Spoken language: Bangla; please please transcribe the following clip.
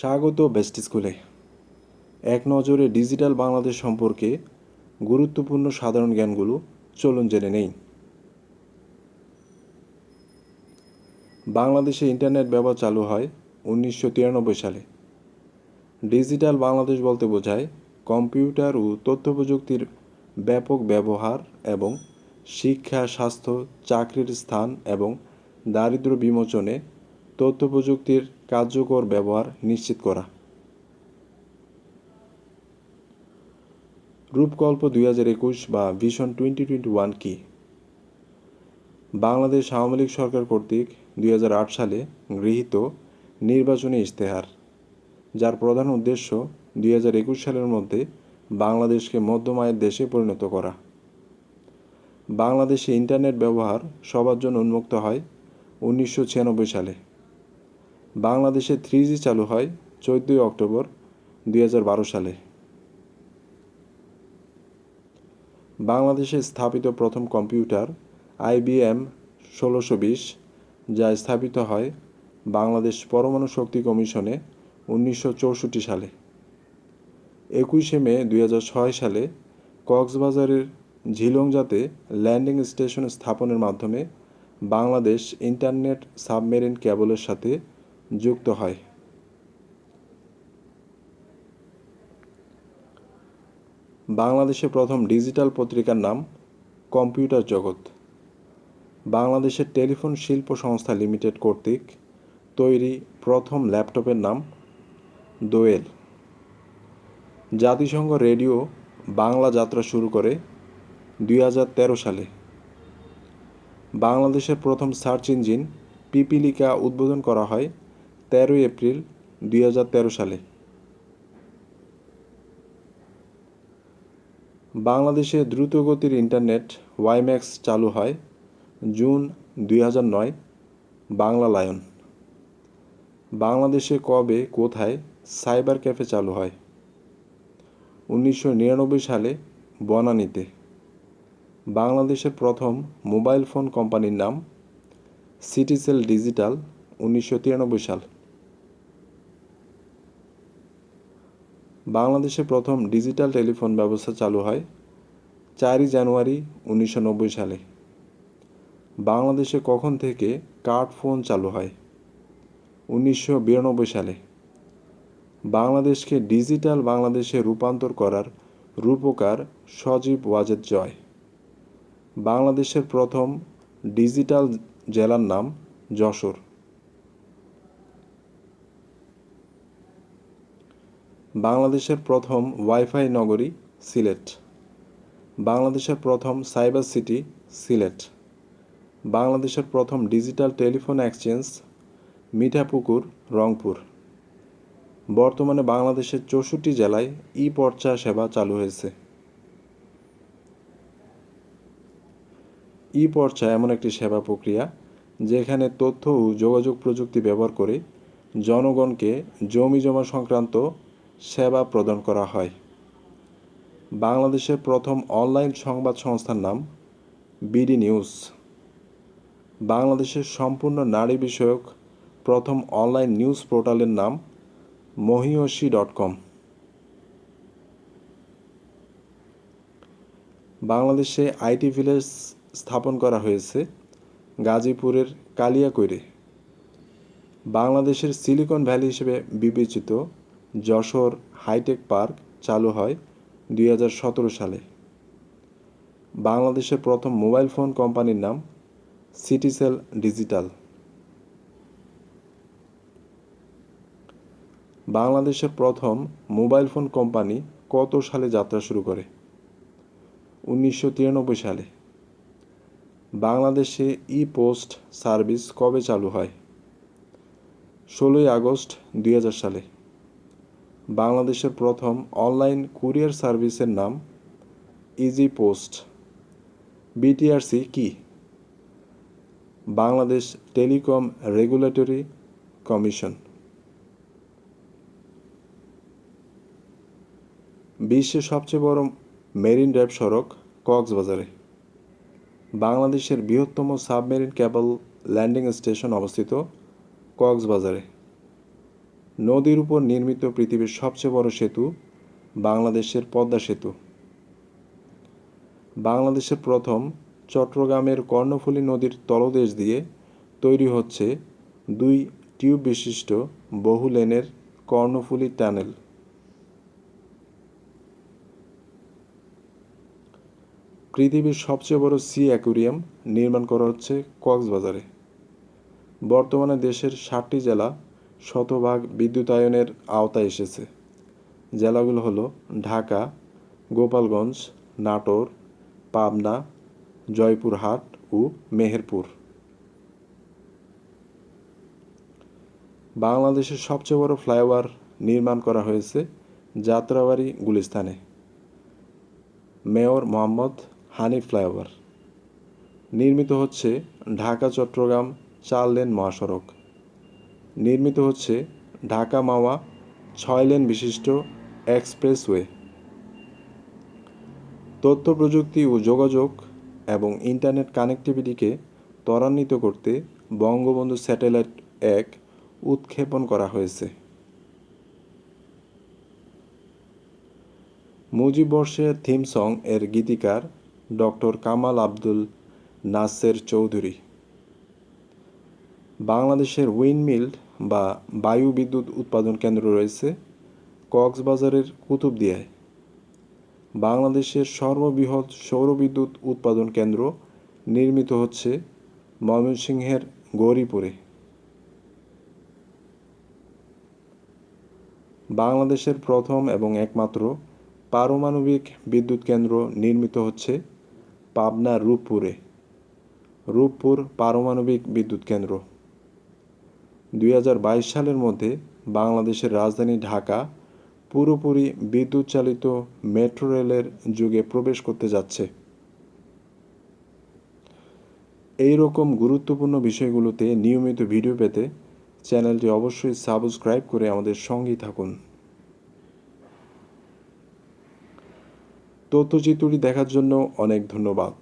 স্বাগত বেস্ট স্কুলে। এক নজরে ডিজিটাল বাংলাদেশ সম্পর্কে গুরুত্বপূর্ণ সাধারণ জ্ঞানগুলো চলুন জেনে নেই। বাংলাদেশে ইন্টারনেট ব্যবহার চালু হয় উনিশশো তিরানব্বই সালে। ডিজিটাল বাংলাদেশ বলতে বোঝায় কম্পিউটার ও তথ্য প্রযুক্তির ব্যাপক ব্যবহার এবং শিক্ষা, স্বাস্থ্য, চাকরির স্থান এবং দারিদ্র্য বিমোচনে তথ্য প্রযুক্তির কার্যকর ব্যবহার নিশ্চিত করা। রূপকল্প দুই হাজার একুশ বা ভিশন টোয়েন্টি টোয়েন্টি ওয়ান কি? বাংলাদেশ আওয়ামী লীগ সরকার কর্তৃক দুই হাজার আট সালে গৃহীত নির্বাচনী ইশতেহার, যার প্রধান উদ্দেশ্য দুই সালের মধ্যে বাংলাদেশকে মধ্যম আয়ের দেশে পরিণত করা। বাংলাদেশে ইন্টারনেট ব্যবহার সবার জন্য উন্মুক্ত হয় উনিশশো ছিয়ানব্বই সালে। বাংলাদেশে থ্রি চালু হয় চোদ্দোই অক্টোবর দুই হাজার বারো সালে। বাংলাদেশে স্থাপিত প্রথম কম্পিউটার আইবিএম ষোলোশো বিশ, যা স্থাপিত হয় বাংলাদেশ পরমাণু শক্তি কমিশনে উনিশশো চৌষট্টি সালে। একুশে মে দুই হাজার ছয় সালে কক্সবাজারের ঝিলংজাতে ল্যান্ডিং স্টেশন স্থাপনের মাধ্যমে বাংলাদেশ ইন্টারনেট সাবমেরিন কেবলের সাথে যুক্ত হয়। বাংলাদেশে প্রথম ডিজিটাল পত্রিকার নাম কম্পিউটার জগৎ। বাংলাদেশের টেলিফোন শিল্প সংস্থা লিমিটেড কর্তৃক তৈরি প্রথম ল্যাপটপের নাম দোয়েল। জাতিসংঘ রেডিও বাংলা যাত্রা শুরু করে দুই হাজার তেরো সালে। বাংলাদেশের প্রথম সার্চ ইঞ্জিন পিপিলিকা উদ্বোধন করা হয় তেরোই এপ্রিল দুই হাজার তেরো সালে। বাংলাদেশে দ্রুতগতির ইন্টারনেট ওয়াইম্যাক্স চালু হয় জুন দুই নয়, বাংলা লায়ন। বাংলাদেশে কবে, কোথায় সাইবার ক্যাফে চালু হয়? উনিশশো নিরানব্বই সালে বনানীতে। বাংলাদেশের প্রথম মোবাইল ফোন কোম্পানির নাম সিটিসেল ডিজিটাল উনিশশো তিরানব্বই সাল। বাংলাদেশে প্রথম ডিজিটাল টেলিফোন ব্যবস্থা চালু হয় চারই জানুয়ারি উনিশশো নব্বই সালে। বাংলাদেশে কখন থেকে কার্ড ফোন চালু হয়? উনিশশো বিরানব্বই সালে। বাংলাদেশকে ডিজিটাল বাংলাদেশে রূপান্তর করার রূপকার সজীব ওয়াজেদ জয়। বাংলাদেশের প্রথম ডিজিটাল জেলার নাম যশোর। বাংলাদেশের প্রথম ওয়াইফাই নগরী সিলেট। বাংলাদেশের প্রথম সাইবার সিটি সিলেট। বাংলাদেশের প্রথম digital telephone exchange Mithapukur, Rangpur. বর্তমানে বাংলাদেশের চৌষট্টি জেলায় ই পর্চা সেবা চালু হয়েছে। ই পর্চা এমন একটি সেবা প্রক্রিয়া যেখানে তথ্য ও যোগাযোগ প্রযুক্তি ব্যবহার করে জনগণকে জমি জমা সংক্রান্ত সেবা প্রদান করা হয়। বাংলাদেশের প্রথম অনলাইন সংবাদ সংস্থার নাম বিডি নিউজ। বাংলাদেশের সম্পূর্ণ নারী বিষয়ক প্রথম অনলাইন নিউজ পোর্টালের নাম মহিয়সী ডট কম। বাংলাদেশে আইটি ভিলেজ স্থাপন করা হয়েছে গাজীপুরের কালিয়াকৈরে। বাংলাদেশের সিলিকন ভ্যালি হিসেবে বিবেচিত যশোর হাইটেক পার্ক চালু হয় দুই হাজার সতেরো সালে। বাংলাদেশের প্রথম মোবাইল ফোন কোম্পানির নাম সিটিসেল ডিজিটাল। বাংলাদেশের প্রথম মোবাইল ফোন কোম্পানি কত সালে যাত্রা শুরু করে? উনিশশো তিরানব্বই সালে। বাংলাদেশে ই পোস্ট সার্ভিস কবে চালু হয়? ষোলোই আগস্ট দুই হাজার সালে। বাংলাদেশের প্রথম অনলাইন কুরিয়ার সার্ভিসের নাম ইজি পোস্ট বিটিআরসি কি? Bangladesh telecom regulatory commission. বিশ্বের সবচেয়ে বড় মেরিন ড্রাইভ সড়ক কক্সবাজারে। বাংলাদেশের বৃহত্তম সাবমেরিন ক্যাবল ল্যান্ডিং স্টেশন অবস্থিত কক্সবাজারে। নদীর উপর নির্মিত পৃথিবীর সবচেয়ে বড় সেতু বাংলাদেশের পদ্মা সেতু। বাংলাদেশের প্রথম চট্টগ্রামের কর্ণফুলী নদীর তলদেশ দিয়ে তৈরি হচ্ছে দুই টিউব বিশিষ্ট বহু লেনের কর্ণফুলী টানেল। পৃথিবীর সবচেয়ে বড় সি অ্যাকুরিয়াম নির্মাণ করা হচ্ছে কক্সবাজারে। বর্তমানে দেশের ষাটটি জেলা শতভাগ বিদ্যুতায়নের আওতায় এসেছে। জেলাগুলো হলো ঢাকা, গোপালগঞ্জ, নাটোর, পাবনা, জয়পুরহাট ও মেহেরপুর। বাংলাদেশের সবচেয়ে বড় ফ্লাইওভার নির্মাণ করা হয়েছে Jatrabari গুলিস্তানে। Mayor Mohammad Hanif flyover. নির্মিত হচ্ছে ঢাকা চট্টগ্রাম চার লেন মহাসড়ক। নির্মিত হচ্ছে ঢাকা মাওয়া ছয় লেন বিশিষ্ট এক্সপ্রেসওয়ে। তথ্য প্রযুক্তি ও যোগাযোগ এবং ইন্টারনেট কানেক্টিভিটিকে ত্বরান্বিত করতে বঙ্গবন্ধু স্যাটেলাইট এক উৎক্ষেপণ করা হয়েছে। মুজিব বর্ষের থিম সং এর গীতিকার ডক্টর কামাল আব্দুল নাসের চৌধুরী। বাংলাদেশের উইন্ডমিল বা বায়ু বিদ্যুৎ উৎপাদন কেন্দ্র রয়েছে কক্সবাজারের কুতুবদিয়ায়। বাংলাদেশের সর্ববৃহৎ সৌরবিদ্যুৎ উৎপাদন কেন্দ্র নির্মিত হচ্ছে ময়মনসিংহের গৌরীপুরে। বাংলাদেশের প্রথম এবং একমাত্র পারমাণবিক বিদ্যুৎ কেন্দ্র নির্মিত হচ্ছে পাবনার রূপপুরে। রূপপুর পারমাণবিক বিদ্যুৎ কেন্দ্র। দুই হাজার বাইশ সালের মধ্যে বাংলাদেশের রাজধানী ঢাকা পুরোপুরি বিদ্যুৎ চালিত মেট্রো রেলের যুগে প্রবেশ করতে যাচ্ছে। এই রকম গুরুত্বপূর্ণ বিষয়গুলোতে নিয়মিত ভিডিও পেতে চ্যানেলটি অবশ্যই সাবস্ক্রাইব করে আমাদের সঙ্গেই থাকুন। তথ্যচিত্রটি দেখার জন্য অনেক ধন্যবাদ।